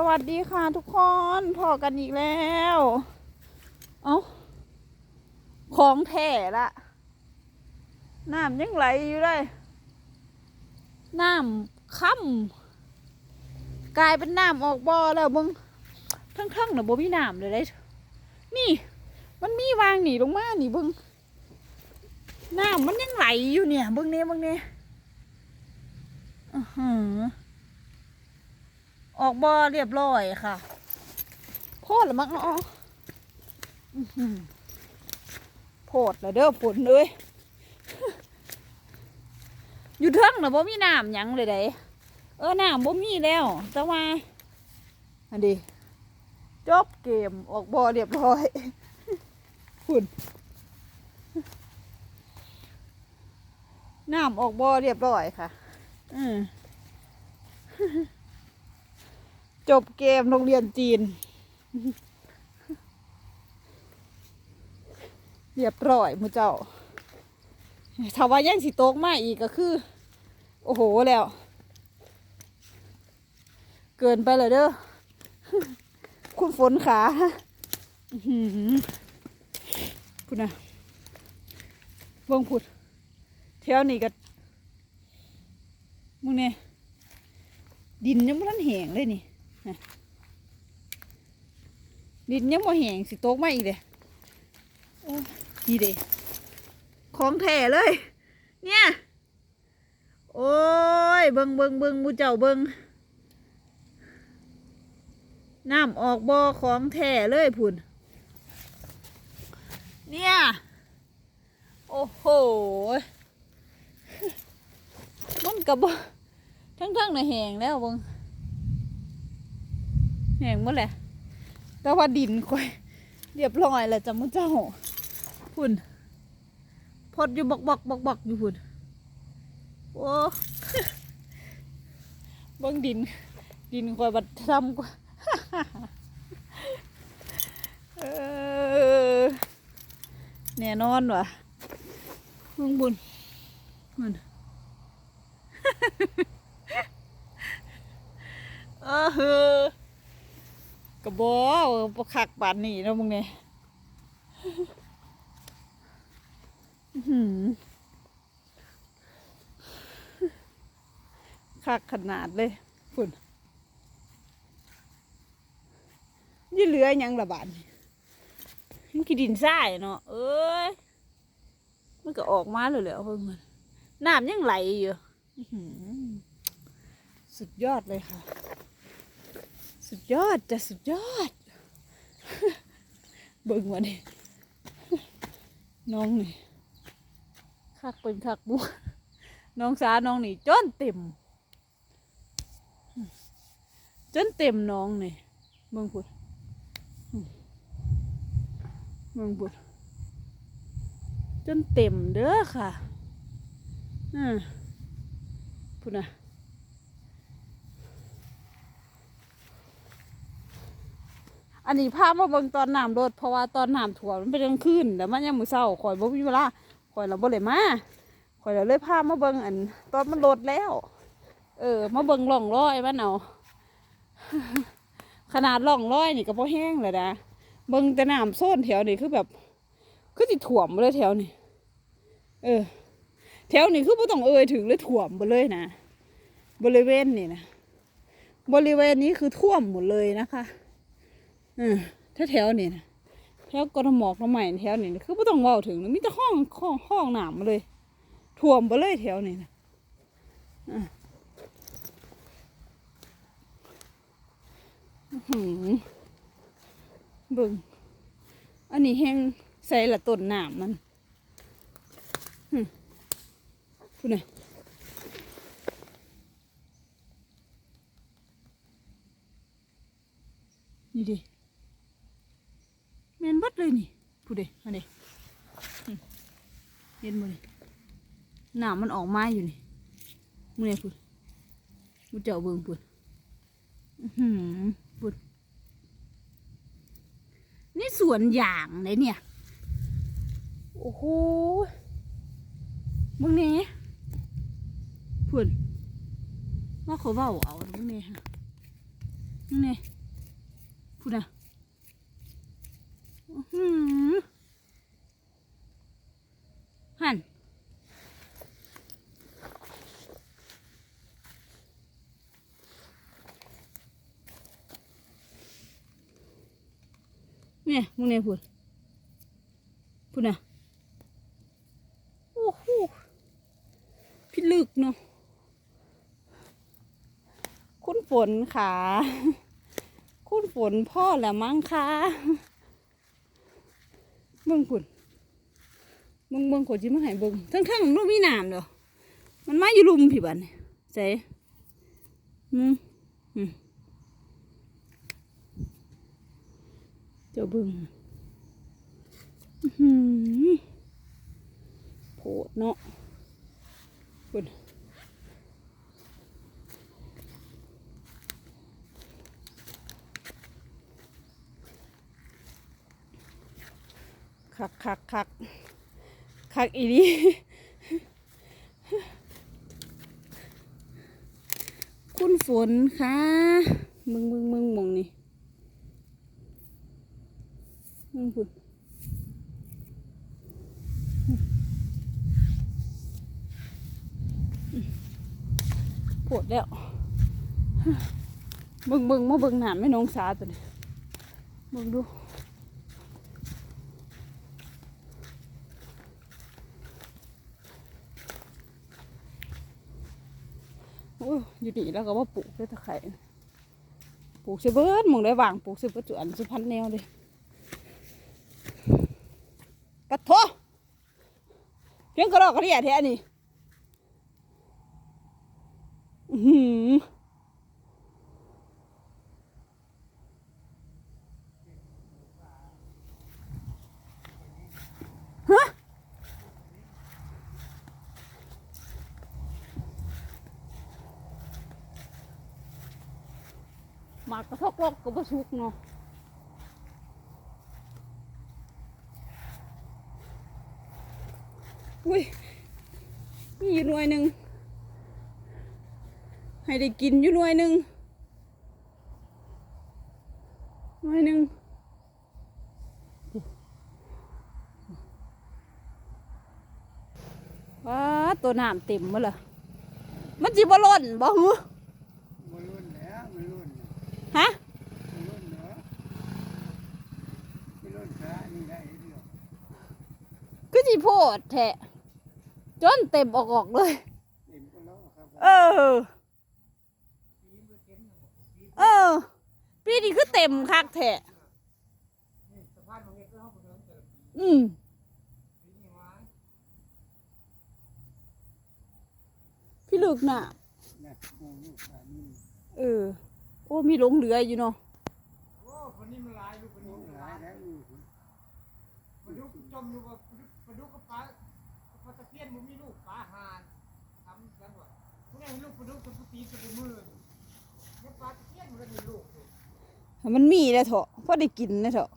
สวัสดีค่ะทุกคนพอกันอีกแล้ว เอาของแท้ละ น้ำยังไหลอยู่เลย น้ำค่ำกลายเป็นน้ำออกบ่อแล้วมึงทั้งๆน่ะบ่มีน้ำเลยได้ นี่ มันมีวางหนีลงมาหนีบึงน้ำมันยังไหลอยู่เนี่ยบึงเนี่ยบึงเนี่ยอื้อหือ ออกบ่อเรียบร้อยค่ะโพดละมั้งเนาะอื้อโพดล้วเด้อฝนเลยอยู่เทิงนะบ่มีน้ำหยังเลยเด้เออน้ำบ่มีแล้ว แต่ว่าอันดีจบเกมออกบ่อเรียบร้อยฝุ่นน้ำออกบ่อเรียบร้อยค่ะ อืม จบเกมโรงเรียนจีน เรียบร้อยมือเจ้าถ้าว่ายังสิโต๊กมาอีกก็คือ โอ้โหแล้ว เกินไปเลยเด้อคุณฝนขาอื้อหือพูดนะเบิ่งพูดแถวนี้ก็มึงเนี่ยดินยังไม่ทันแห้งเลยนี่ ดินยังบ่แห้งสิโต๊กมาอีกเลยโอ้ดีเด้ของแท้เลย เนี่ย โอ้ย เบิงเบิงเบิงหมูเจ้าเบิงน้ำออกบ่อของแท้เลยพุ่น เนี่ย โอ้โหมันกระบทั้งๆน่ะแห้งแล้วเบิง แหงหมดแหละแต่ว่าดินค่อยเรียบร้อยแล้วจ้ะมุเจ้าพุ่นพดอยู่บอกบอกบอกบอกอยู่พุ่นโอ้เบิ่งดิน ดินค่อยบัดทำกว่าเออแน่นอนว่ะเบิ่งบุญมันเออเฮ้อ ระบอกประคักบานนี่นะมึงเนี่ยคักขนาดเลยฝุ่นยี่เหลือหยังละบาดมันกี่ดินทรายเนาะเอ้ยมันก็ออกมาเลยแหล้วเพิ่งมันน้ำยังไหลอยู่สุดยอดเลยค่ะ สุดยอดจะสุดยอด เบิ่งมาดิน้องนี่คักเป็นคักบุน้องสาน้องนี่จนเต็ม จนเต็มน้องนี่เบิ่งพุดเบิ่งพุดจนเต็มเด้อค่ะ อืมพุดนะ อันนี้ภาพมาเบิ่งตอนน้ำรถเพราะว่าตอนน้ำท่วมมันเป็นกลางคืนแต่มันยังมือเศร้าข่อยบ่มีเวลาข่อยเราบ่เลยมาข่อยเราเลยพาพมาเบิ่งอัน ตอนมันลดแล้ว เออ มาเบิ่งร่องรอยมันเอาขนาดร่องรอยนี่ก็พอแห้งเลยนะเบิ่งแต่น้ำโซนแถวนี่คือแบบ คือสิถ่วมไปเลยแถวนี่เออ แถวนี้คือบ่ต้องเอ่ยถึงเลยถ่วมไปเลยนะบริเวณนี่นะบริเวณนี้คือท่วมหมดเลยนะคะ อืมถ้าแถวนี่นะแถวกรทมกน้ำใหม่แถวนี่คือไม่ต้องเว้าถึงมีแต่ห้องห้องห้องหนามมาเลยท่วมไปเลยแถวนี่นะอะอื้อหือเบิ่งอันนี้แห้งใส่ละต้นหนามมันอืมพูดหน่อยนี่ดิ เลยนี่พูดเด้อันนี้เห็นบ่นี่หนามมันออกมาอยู่นี่มึงเนี่ยพูดมึงเจ้าเบิ่งพูดอื้หือพูดนี่สวนยางเลยเนี่ย โอ้โหมึงนี่พูดว่าเขาเบาเอามึงนี่ฮะนี่ไงพูดนะ หันเนี่ยมึงเนี่ยพูดพูดนะโอ้โหพี่ลึกเนาะคุณฝนขาคุณฝนพ่อแหละมั้งคะ เบิ่งคุณเบิ่งเบิ่งขดจิมาให้เบิ่งทั้งทั้งมันบ่มีน้ำเด้อมันมาอยู่ลุมพี่บันใส่อืมอืมเจ้าเบิ่งอื้อหือโผดเนาะคุณ คักคักคักคักอีดีคุณฝนค่ะ มึงมึงมึงมองนี่มึงคุณปวดแล้วเบิ่งเบิ่งมาเบิ่งหนามไม่น้องสาตัวนี้เบิ่งดู อยอยู่นี่แล้วก็ว่าปลูกด้วยตะไคร่ปลูกเสเบิดมองได้วางปลูกเสเบิดจุอันสุพรรณแนวเลยกระโถเพียงกระรอกกระเดียแท้นี่อื้อากกระทกโลกก็บ่สุกเนาะอุ้ยมีอยู่หน่วยหนึ่งให้ได้กินอยู่หน่วยหนึ่งหน่วยหนึ่งว้าตัวน้ำเต็มมาละมันจิบ่ล่นบ่หือ มันรุ่นแล้วมันรุ่น ฮะ มันรุ่นเนาะมันรุ่นพระนี่ได้เดียว ก็จีโพ ดแทะ จนเต็มออกออกๆเลยเต็มก็แล้วครับเออ เออ ปีนี้คือเต็มคักแทะ อืมพี่ลึกน่ะนะโอ้ลูกพระนี่เออ โอ้มีหลงเหลืออยู่เนาะโอ้คนนี้มันลายลูกคนโอ้นี้มันหลาลายยแล้วลูกปลาดุกจมอยู่กับปลาดุกกับปลาปลา ตะเพียนมันมีลูกปลาหานทำกันว่าพวกนี้ลูกปลาดุกกับปลาตีนกับปลามือเนี่ยปลาตะเพียนมันก็มีลูกอยู่ มันมีแล้วเถอะพอได้กินนะเถอะ